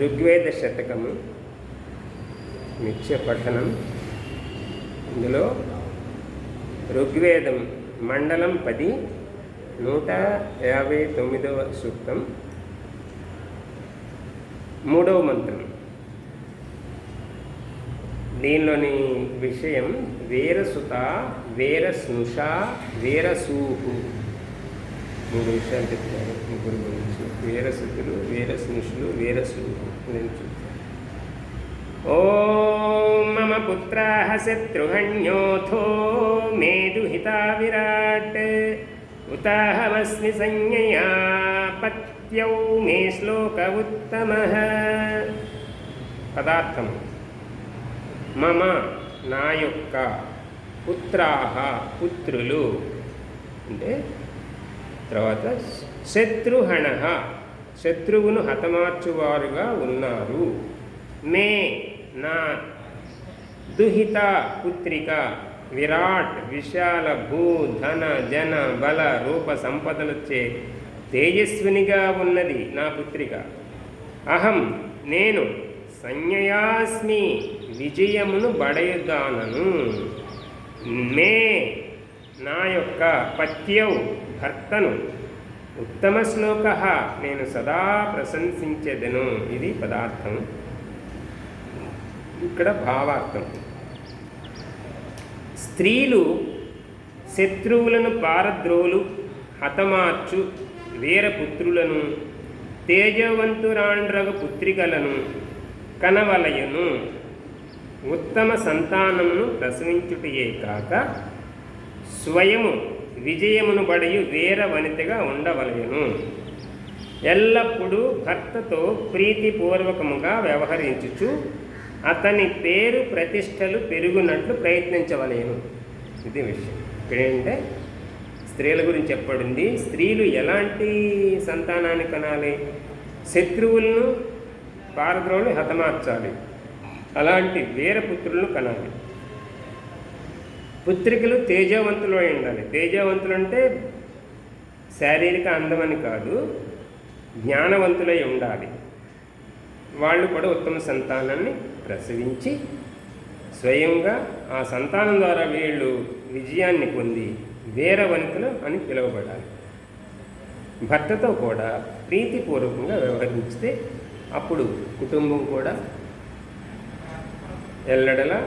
ఋగ్వేద శతకము నిత్య పఠనం. ఇందులో ఋగ్వేదం మండలం పది నూట యాభై తొమ్మిదవ సూక్తం. మూడవ మంత్రం. దీనిలోని విషయం వీరసుత వీరస్నుష వీరసూహు మూడు విషయాలు చెప్తారు ముగ్గురు గురించి. వీరసుతులు వీరస్నుషులు వీరసూహు నేను ఓం మమ పుత్రాः శత్రుహణ్యోథో మేదుహితా విరాట్ ఉతాహమస్మి సంజ్ఞయా పత్యౌ మే శ్లోక ఉత్తమ పదార్థం మమ నా యొక్క పుత్రాహ పుత్రులు. అంటే తర్వాత శత్రుహణ. శత్రువును హతమార్చువారుగా ఉన్నారు. మే నా దుహిత పుత్రిక విరాట్ విశాల భూ ధన జన బల రూప సంపదలచే తేజస్వినిగా ఉన్నది నా పుత్రిక. అహం నేను సంజ్ఞయాస్మి విజయమును బడయగానను. మే యొక్క పత్యౌ భర్తను. ఉత్తమ శ్లోక నేను సదా ప్రశంసించేదను. ఇది పదార్థం. ఇక్కడ భావార్థం. స్త్రీలు శత్రువులను పారద్రోలు హతమార్చు వీరపుత్రులను తేజవంతురాండ్రగ పుత్రికలను కనవలయను. ఉత్తమ సంతానమును ప్రసవించుటయే కాక స్వయము విజయమును బడియు వీర వనితగా ఉండవలయను ఎల్లప్పుడూ భర్తతో ప్రీతిపూర్వకముగా వ్యవహరించుచు అతని పేరు ప్రతిష్టలు పెరుగునట్లు ప్రయత్నించవలేను. ఇది విషయం. ఇక్కడేంటే ఏంటంటే స్త్రీల గురించి చెప్పబడింది స్త్రీలు ఎలాంటి సంతానాన్ని కనాలి? శత్రువులను పారద్రోని హతమార్చాలి. అలాంటి వీరపుత్రులను కనాలి. పుత్రికలు తేజవంతులు అయి ఉండాలి తేజవంతులు అంటే శారీరక అందమని కాదు జ్ఞానవంతులై ఉండాలి వాళ్ళు కూడా ఉత్తమ సంతానాన్ని ప్రసవించి స్వయంగా ఆ సంతానం ద్వారా వీళ్ళు విజయాన్ని పొంది వీరవంతులు అని పిలువబడాలి. భర్తతో కూడా ప్రీతిపూర్వకంగా వ్యవహరిస్తే అప్పుడు కుటుంబం కూడా ఎల్లడలా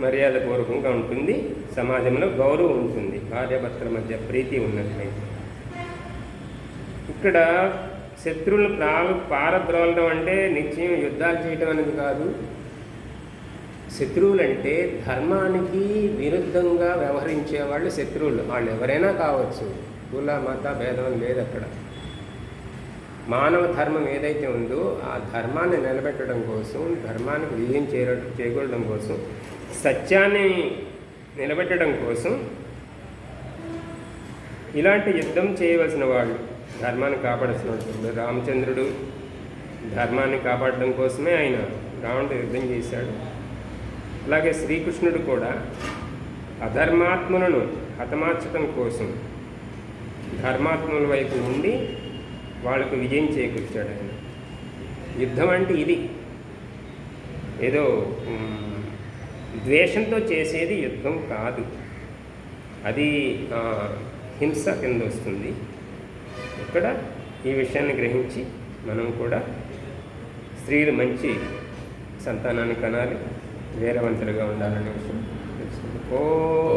మర్యాదపూర్వకంగా ఉంటుంది సమాజంలో గౌరవం ఉంటుంది భార్యాభర్తల మధ్య ప్రీతి ఉన్నట్లయితే. ఇక్కడ శత్రువులను ప్రాలు పారద్రోలడం అంటే నిత్యం యుద్ధాలు చేయటం అనేది కాదు. శత్రువులంటే ధర్మానికి విరుద్ధంగా వ్యవహరించే వాళ్ళు శత్రువులు. వాళ్ళు ఎవరైనా కావచ్చు. కుల మత భేదం లేదు అక్కడ. మానవ ధర్మం ఏదైతే ఉందో ఆ ధర్మాన్ని నిలబెట్టడం కోసం ధర్మానికి విజయం చేర చేకూరడం కోసం సత్యాన్ని నిలబెట్టడం కోసం ఇలాంటి యుద్ధం చేయవలసిన వాళ్ళు ధర్మాన్ని కాపాడాల్సిన వాళ్ళు రామచంద్రుడు ధర్మాన్ని కాపాడడం కోసమే ఆయన రావణుడు యుద్ధం చేశాడు. అలాగే శ్రీకృష్ణుడు కూడా అధర్మాత్ములను హతమార్చడం కోసం ధర్మాత్ముల వైపు ఉండి వాళ్ళకు విజయం చేకూర్చాడు ఆయన. యుద్ధం అంటే ఇది. ఏదో ద్వేషంతో చేసేది యుద్ధం కాదు. అది హింస కింద వస్తుంది. ఇక్కడ ఈ విషయాన్ని గ్రహించి మనం కూడా స్త్రీలు మంచి సంతానాన్ని కనాలి వేరవంతులుగా ఉండాలనే విషయం తెలుసుకుంది. ఓ